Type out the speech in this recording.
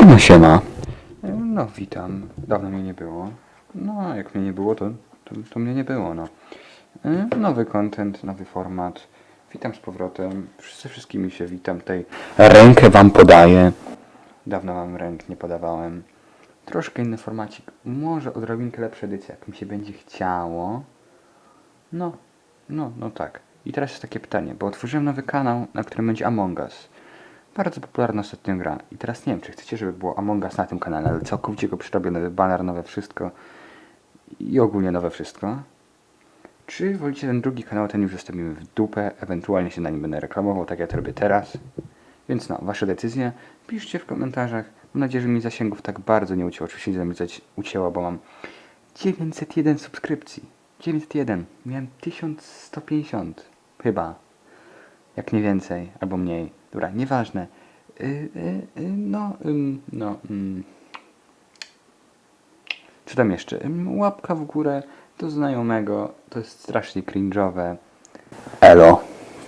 Siema, siema. No, witam. Dawno mnie nie było. No, a jak mnie nie było, to, to, to mnie nie było, no. E, Nowy content, nowy format. Witam z powrotem. Ze wszystkimi się witam tutaj. Rękę wam podaję. Dawno wam ręk nie podawałem. Troszkę inny formacik. Może odrobinkę lepsza edycja, jak mi się będzie chciało. No, no, no tak. I teraz jest takie pytanie, bo otworzyłem nowy kanał, na którym będzie Among Us. Bardzo popularna ostatnio gra. I teraz nie wiem, czy chcecie, żeby było Among Us na tym kanale, ale całkowicie go przerobię, nowy banner, nowe wszystko. I ogólnie nowe wszystko. Czy wolicie ten drugi kanał, ten już zostawimy w dupę, ewentualnie się na nim będę reklamował, tak jak to robię teraz. Więc no, wasze decyzje piszcie w komentarzach. Mam nadzieję, że mi zasięgów tak bardzo nie ucięło. Oczywiście nie mi coś ucięło, bo mam 901 subskrypcji. 901. Miałem 1150. Chyba. Jak nie więcej, albo mniej. Dobra, nieważne. Y, y, y, no, no. Co tam jeszcze? Łapka w górę do znajomego. To jest strasznie cringe'owe. Elo.